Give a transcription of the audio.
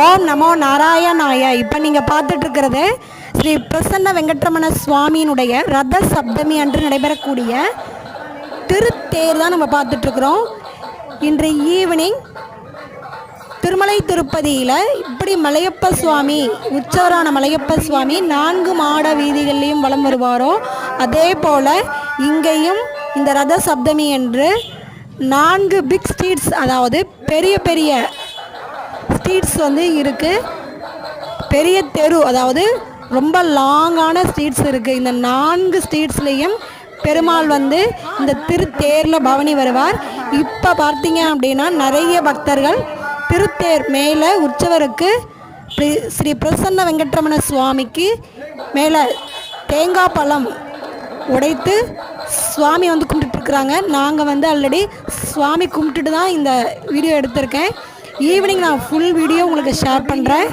ஓம் நமோ நாராயணாய. இப்போ நீங்கள் பார்த்துட்டு இருக்கிறது ஸ்ரீ பிரசன்ன வெங்கட்ரமண சுவாமியினுடைய ரத சப்தமி அன்று நடைபெறக்கூடிய திருத்தேர் தான் நம்ம பார்த்துட்ருக்குறோம். இன்று ஈவினிங் திருமலை திருப்பதியில் இப்படி மலையப்ப சுவாமி உச்சவரான மலையப்ப சுவாமி நான்கு மாட வீதிகள்லையும் வலம் வருவாரோ அதே போல் இங்கேயும் இந்த ரத சப்தமி என்று நான்கு பிக் ஸ்ட்ரீட்ஸ் அதாவது பெரிய பெரிய ஸ்ட்ரீட்ஸ் வந்து இருக்குது பெரிய தெரு அதாவது ரொம்ப லாங்கான ஸ்ட்ரீட்ஸ் இருக்குது இந்த நான்கு ஸ்ட்ரீட்ஸ்லேயும் பெருமாள் வந்து இந்த திருத்தேரில் பவனி வருவார். இப்போ பார்த்தீங்க அப்படின்னா நிறைய பக்தர்கள் திருத்தேர் மேலே உற்சவருக்கு ஸ்ரீ- பிரசன்ன வெங்கட்ரமண சுவாமிக்கு மேலே தேங்காய் பழம் உடைத்து சுவாமி வந்து கும்பிட்டுருக்குறாங்க நாங்கள் வந்து ஆல்ரெடி சுவாமி கும்பிட்டுட்டு தான் இந்த வீடியோ எடுத்திருக்கேன். ஈவினிங் நான் ஃபுல் வீடியோ உங்களுக்கு ஷேர் பண்ணுறேன்